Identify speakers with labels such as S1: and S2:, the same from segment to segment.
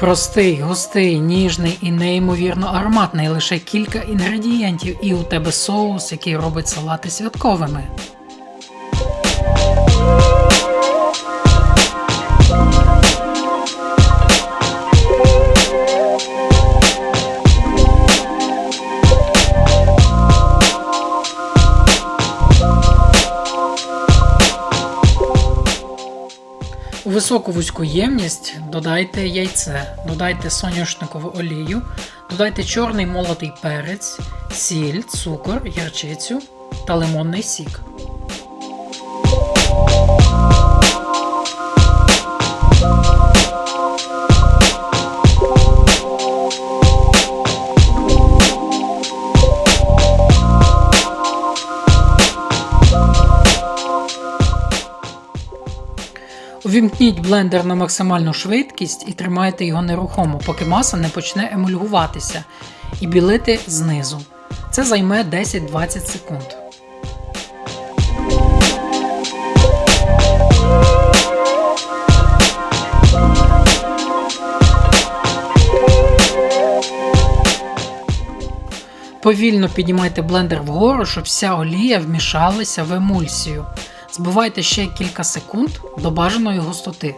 S1: Простий, густий, ніжний і неймовірно ароматний. Лише кілька інгредієнтів, і у тебе соус, який робить салати святковими. У високу вузьку ємність додайте яйце, додайте соняшникову олію, додайте чорний молотий перець, сіль, цукор, ярчицю та лимонний сік. Увімкніть блендер на максимальну швидкість і тримайте його нерухомо, поки маса не почне емульгуватися і білити знизу. Це займе 10-20 секунд. Повільно піднімайте блендер вгору, щоб вся олія вмішалася в емульсію. Збивайте ще кілька секунд до бажаної густоти.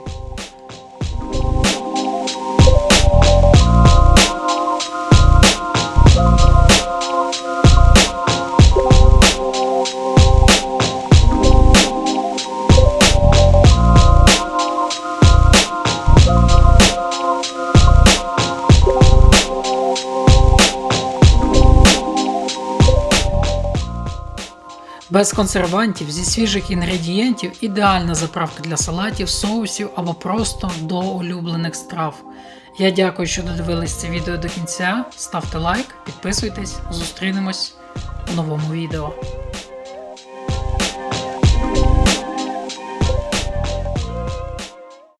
S1: Без консервантів зі свіжих інгредієнтів ідеальна заправка для салатів, соусів або просто до улюблених страв. Я дякую, що додивились це відео до кінця. Ставте лайк, підписуйтесь, зустрінемось у новому відео.